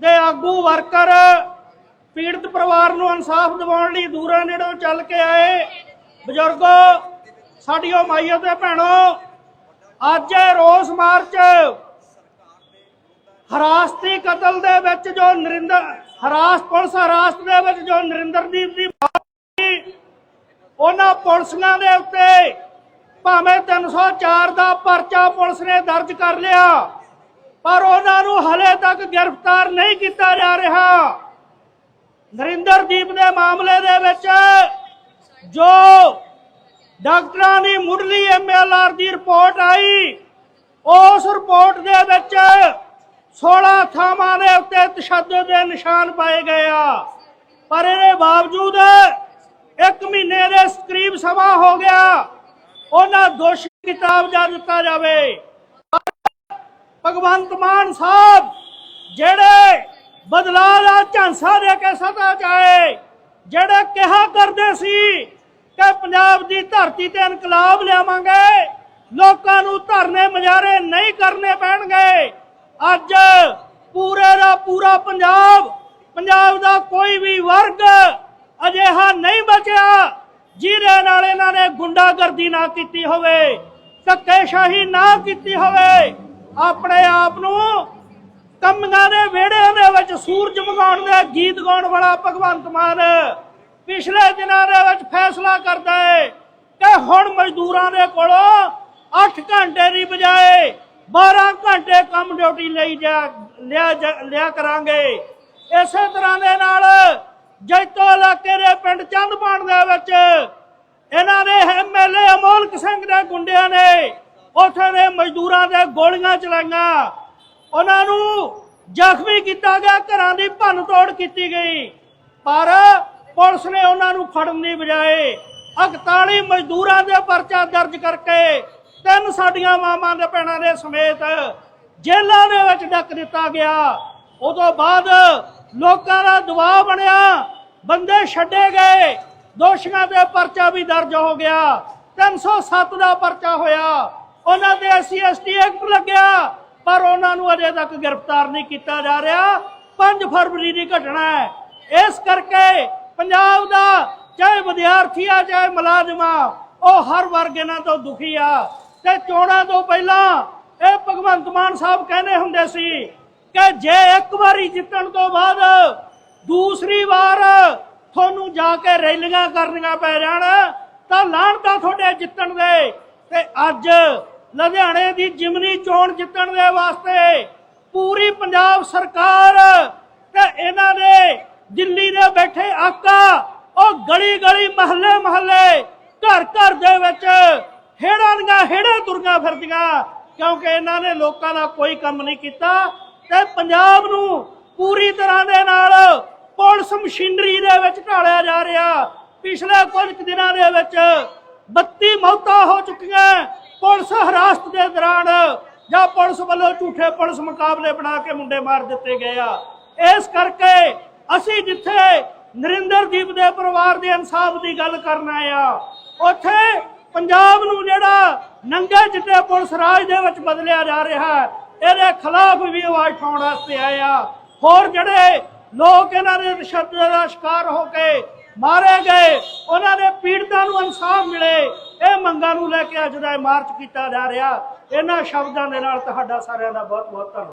ਦੇ ਆਗੂ ਵਰਕਰ ਪੀੜਤ ਪਰਿਵਾਰ ਨੂੰ ਇਨਸਾਫ ਦਿਵਾਉਣ ਲਈ ਦੂਰਾਂ ਨੇੜੋਂ ਚੱਲ ਕੇ ਆਏ। ਬਜ਼ੁਰਗੋ ਸਾਡੀਓ ਮਾਈਓ ਤੇ ਭੈਣੋ, ਅੱਜ ਰੋਸ ਮਾਰਚ ਹਰਾਸਤੀ ਕਤਲ ਦੇ ਵਿੱਚ ਜੋ ਨਰਿੰਦਰ, ਹਰਾਸ, ਪੁਲਿਸ ਹਰਾਸਤ ਦੇ ਵਿੱਚ ਜੋ ਨਰਿੰਦਰਦੀਪ ਦੀ ਉਹਨਾਂ ਪੁਲਿਸਾਂ ਦੇ ਉੱਤੇ ਭਾਵੇਂ 304 ਦਾ ਪਰਚਾ ਪੁਲਿਸ ਨੇ ਦਰਜ ਕਰ ਲਿਆ। ਪਰ ਉਹਨਾਂ ਨੂੰ ਹਲੇ ਤੱਕ ਗ੍ਰਿਫਤਾਰ ਨਹੀਂ ਕੀਤਾ ਜਾ ਰਿਹਾ। ਨਰਿੰਦਰਦੀਪ ਦੇ ਮਾਮਲੇ ਦੇ ਵਿੱਚ ਜੋ ਡਾਕਟਰਾਂ ਦੀ ਮੁੱਢਲੀ ਐਮਐਲਆਰ ਦੀ ਰਿਪੋਰਟ ਆਈ, ਉਸ ਰਿਪੋਰਟ ਦੇ ਵਿੱਚ 16 ਥਾਵਾਂ ਦੇ ਉੱਤੇ ਤਸ਼ੱਦਦ ਦੇ ਨਿਸ਼ਾਨ ਪਾਏ ਗਏ ਆ। ਪਰ ਇਹਦੇ ਬਾਵਜੂਦ ਇੱਕ ਮਹੀਨੇ ਦੇ ਕਰੀਬ ਸਮਾਂ ਹੋ ਗਿਆ, ਉਹਨਾਂ ਦੋਸ਼ੀ ਕਿਤਾਬ ਜਾ ਦਿੱਤਾ ਜਾਵੇ। ਭਗਵੰਤ ਮਾਨ ਸਾਹਿਬ, ਜਿਹੜੇ ਬਦਲਾਅ ਦਾ ਝਾਂਸਾ ਦੇ ਕੇ ਸਤਾ ਚਾਏ ਜਿਹੜੇ ਕਿਹਾ ਕਰਦੇ ਸੀ ਕਿ ਪੰਜਾਬ ਦੀ ਧਰਤੀ ਤੇ ਇਨਕਲਾਬ ਲਿਆਵਾਂਗੇ, ਲੋਕਾਂ ਨੂੰ ਧਰਨੇ ਮਜਾਰੇ ਨਹੀਂ ਕਰਨੇ ਪੈਣਗੇ, ਅੱਜ ਪੂਰੇ ਦਾ ਪੂਰਾ ਪੰਜਾਬ ਪੰਜਾਬ ਦਾ ਕੋਈ ਵੀ ਵਰਗ ਅਜਿਹਾ ਨਹੀਂ ਬਚਿਆ, ਜਿਹਦੇ ਨਾਲ ਇਹਨਾਂ ਨੇ ਗੁੰਡਾਗਰਦੀ ਨਾ ਕੀਤੀ ਹੋਵੇ, ਧੱਕੇਸ਼ਾਹੀ ਨਾ ਕੀਤੀ ਹੋਵੇ। ਆਪਣੇ ਆਪ ਨੂੰ ਕੰਮਾਂ ਦੇ ਵਿਹੜਿਆਂ ਦੇ ਵਿੱਚ ਸੂਰਜ ਮਗਾਉਣ ਦੇ ਗੀਤ ਗਾਉਣ ਵਾਲਾ ਭਗਵੰਤ ਮਾਨ ਪਿਛਲੇ ਦਿਨਾਂ ਦੇ ਵਿੱਚ ਫੈਸਲਾ ਕਰਦਾ ਹੈ ਕਿ ਹੁਣ ਮਜ਼ਦੂਰਾਂ ਦੇ ਕੋਲੋਂ 8 ਘੰਟੇ ਦੀ ਬਜਾਏ 12 ਘੰਟੇ ਕੰਮ ਡਿਊਟੀ ਲਈ ਜਾ ਲਿਆ ਲਿਆ ਕਰਾਂਗੇ। ਇਸੇ ਤਰ੍ਹਾਂ ਦੇ ਨਾਲ ਜੈਤੋ ਇਲਾਕੇ ਦੇ ਪਿੰਡ ਚੰਦਪਾਣ ਦੇ ਵਿੱਚ ਇਹਨਾਂ ਦੇ ਐਮਐਲਏ ਅਮੋਲਕ ਸਿੰਘ ਦੇ ਗੁੰਡਿਆਂ ਨੇ ਉੱਥੇ ਦੇ ਮਜ਼ਦੂਰਾਂ ਦੇ ਗੋਲੀਆਂ ਚਲਾਈਆਂ। ਉਹਨਾਂ ਨੂੰ ਜ਼ਖਮੀ ਕੀਤਾ ਗਿਆ, ਘਰਾਂ ਦੀ ਭੰਨ ਤੋੜ ਕੀਤੀ ਗਈ। ਪਰ ਪੁਲਿਸ ਨੇ ਉਹਨਾਂ ਨੂੰ ਫੜਨ ਦੀ ਬਜਾਏ 41 ਮਜ਼ਦੂਰਾਂ ਦੇ ਪਰਚਾ ਦਰਜ ਕਰਕੇ ਤਿੰਨ ਸਾਡੀਆਂ ਮਾਵਾਂ ਦੇ ਭੈਣਾਂ ਦੇ ਸਮੇਤ ਜੇਲ੍ਹਾਂ ਦੇ ਵਿੱਚ ਡੱਕ ਦਿੱਤਾ ਗਿਆ। ਉਦੋਂ ਬਾਅਦ ਲੋਕਾਂ ਦਾ ਦਬਾਅ ਬਣਿਆ। ਬੰਦੇ ਛੱਡੇ ਗਏ। ਦੋਸ਼ੀਆਂ ਤੇ ਪਰਚਾ ਵੀ ਦਰਜ ਹੋ ਗਿਆ। 307 ਦਾ ਪਰਚਾ ਹੋਇਆ। ਉਹਨਾਂ ਦੇ ਐਸਸੀ ਐਸਟੀ ਐਕਟ ਲੱਗਿਆ, ਪਰ ਉਹਨਾਂ ਨੂੰ ਅਜੇ ਤੱਕ ਗ੍ਰਿਫਤਾਰ ਨਹੀਂ ਕੀਤਾ ਜਾ ਰਿਹਾ। 5 ਫਰਵਰੀ ਦੀ ਘਟਨਾ ਹੈ। ਇਸ ਕਰਕੇ ਪੰਜਾਬ ਦਾ ਚਾਹੇ ਵਿਦਿਆਰਥੀ ਆ, ਚਾਹੇ ਮੁਲਾਜ਼ਮ ਉਹ ਹਰ ਵਰਗ ਇਹਨਾਂ ਤੋਂ ਦੁਖੀ ਆ। ਤੇ ਚੋਣਾਂ ਤੋਂ ਪਹਿਲਾਂ ਇਹ ਭਗਵੰਤ ਮਾਨ ਸਾਹਿਬ ਕਹਿੰਦੇ ਹੁੰਦੇ ਸੀ ਕਿ ਜੇ ਇੱਕ ਵਾਰੀ ਜਿੱਤਣ ਤੋਂ ਬਾਅਦ ਦੂਸਰੀ ਵਾਰ ਤੁਹਾਨੂੰ ਜਾ ਕੇ ਰੈਲੀਆਂ ਕਰਨੀਆਂ ਪੈ ਜਾਣ, ਤਾਂ ਲਾਣ ਲਾਹਣਤਾ ਤੁਹਾਡੇ ਜਿੱਤਣ ਦੇ ਤੇ ਅੱਜ ਲੁਧਿਆਣੇ ਦੀ ਜਿਮਨੀ ਚੋਣ ਜਿੱਤਣ ਦੇ ਵਾਸਤੇ ਪੂਰੀ ਪੰਜਾਬ ਸਰਕਾਰ ਤੇ ਇਹਨਾਂ ਦੇ ਦਿੱਲੀ ਦੇ ਬੈਠੇ ਆਕਾ, ਉਹ ਗਲੀ ਗਲੀ, ਮਹੱਲੇ ਮਹੱਲੇ, ਘਰ ਘਰ ਦੇ ਵਿੱਚ ਹੇੜਾਂ ਦੀਆਂ ਹੇੜਾਂ ਤੁਰੀਆਂ ਫਿਰਦੀਆਂ, ਕਿਉਂਕਿ ਇਹਨਾਂ ਨੇ ਲੋਕਾਂ ਦਾ ਕੋਈ ਕੰਮ ਨਹੀਂ ਕੀਤਾ ਤੇ ਪੰਜਾਬ ਨੂੰ ਪੂਰੀ ਤਰ੍ਹਾਂ ਦੇ ਨਾਲ ਪੁਲਿਸ ਮਸ਼ੀਨਰੀ ਦੇ ਵਿੱਚ ਢਾਲਿਆ ਜਾ ਰਿਹਾ। ਪਿਛਲੇ ਕੁਝ ਦਿਨਾਂ ਦੇ ਵਿੱਚ 32 ਮੌਤਾਂ ਹੋ ਚੁੱਕੀਆਂ। ਪੁਲਿਸ ਹਰਾਸਤ ਦੇ ਦੌਰਾਨ ਜਾਂ ਪੁਲਿਸ ਵੱਲੋਂ ਝੂਠੇ ਪੁਲਿਸ ਮੁਕਾਬਲੇ ਬਣਾ ਕੇ ਮੁੰਡੇ ਮਾਰ ਦਿੱਤੇ ਗਏ ਆ। ਇਸ ਕਰਕੇ ਅਸੀਂ ਜਿੱਥੇ ਨਰਿੰਦਰਦੀਪ ਦੇ ਪਰਿਵਾਰ ਦੇ ਇਨਸਾਫ ਦੀ ਗੱਲ ਕਰਨ ਆਏ ਆ, ਉੱਥੇ ਪੰਜਾਬ ਨੂੰ ਜਿਹੜਾ ਨੰਗੇ ਚਿੱਟੇ ਪੁਲਿਸ ਰਾਜ ਦੇ ਵਿੱਚ ਬਦਲਿਆ ਜਾ ਰਿਹਾ ਇਹਦੇ ਖਿਲਾਫ ਵੀ ਆਵਾਜ਼ ਉਠਾਉਣ ਵਾਸਤੇ ਆਏ ਆ। ਹੋਰ ਜਿਹੜੇ ਲੋਕ ਇਹਨਾਂ ਦੇ ਤਸ਼ੱਦਦ ਦਾ ਸ਼ਿਕਾਰ ਹੋ ਕੇ ਮਾਰੇ ਗਏ, ਉਹਨਾਂ ਦੇ ਪੀੜਤਾਂ ਨੂੰ ਇਨਸਾਫ ਮਿਲੇ। ਇਹ ਮੰਗਾਂ ਨੂੰ ਲੈ ਕੇ ਅੱਜ ਦਾ ਇਹ ਮਾਰਚ ਕੀਤਾ ਜਾ ਰਿਹਾ। ਇਹਨਾਂ ਸ਼ਬਦਾਂ ਦੇ ਨਾਲ ਤੁਹਾਡਾ ਸਾਰਿਆਂ ਦਾ ਬਹੁਤ ਬਹੁਤ ਧੰਨਵਾਦ।